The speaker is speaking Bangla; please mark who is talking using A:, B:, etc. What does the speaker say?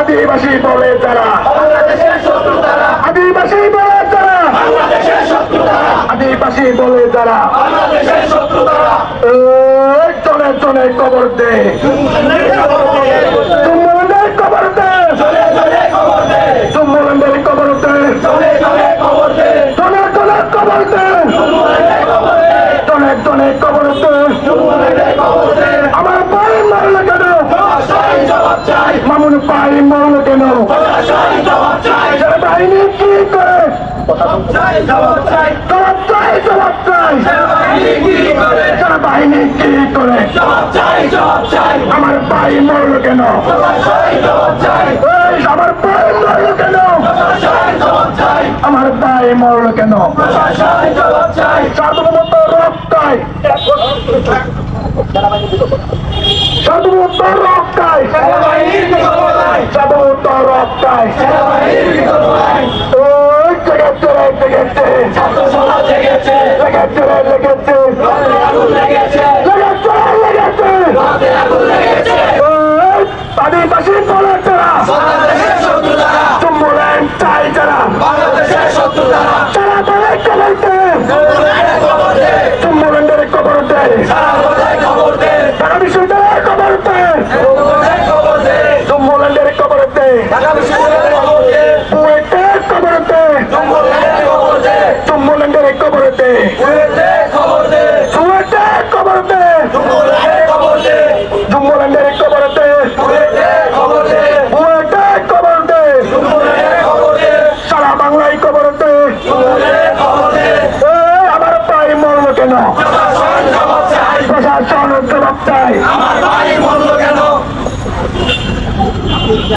A: আদিবাসী বলে তারা আদিবাসী বলে তারা আদিবাসী বলে তারা চলে চলে কবর দে পায়ে কেন? বাহিনী কি করে? বাহিনী কি আমার ভাই মরল কেন? আমার ভাই মরল কেন? আমার ভাই মরল কেন? সার্বভৌমত্ব রক্ষায় সার্বভৌমত্ব রক্ষায় রে লেগেছে লেগেছে লেগেছে ওই আদিবাসী বলে তারা তুমুলেন চাই যারা তারা বলে কবরতে তুমুলেন্দের কবরতে তারা বিশ্ববিদ্যালয়ের কবরতে তুমুলেন্দের কবরতে বুয়েটের কবরতে তুমুলেন্দের কবরতে সুয়েটের কেন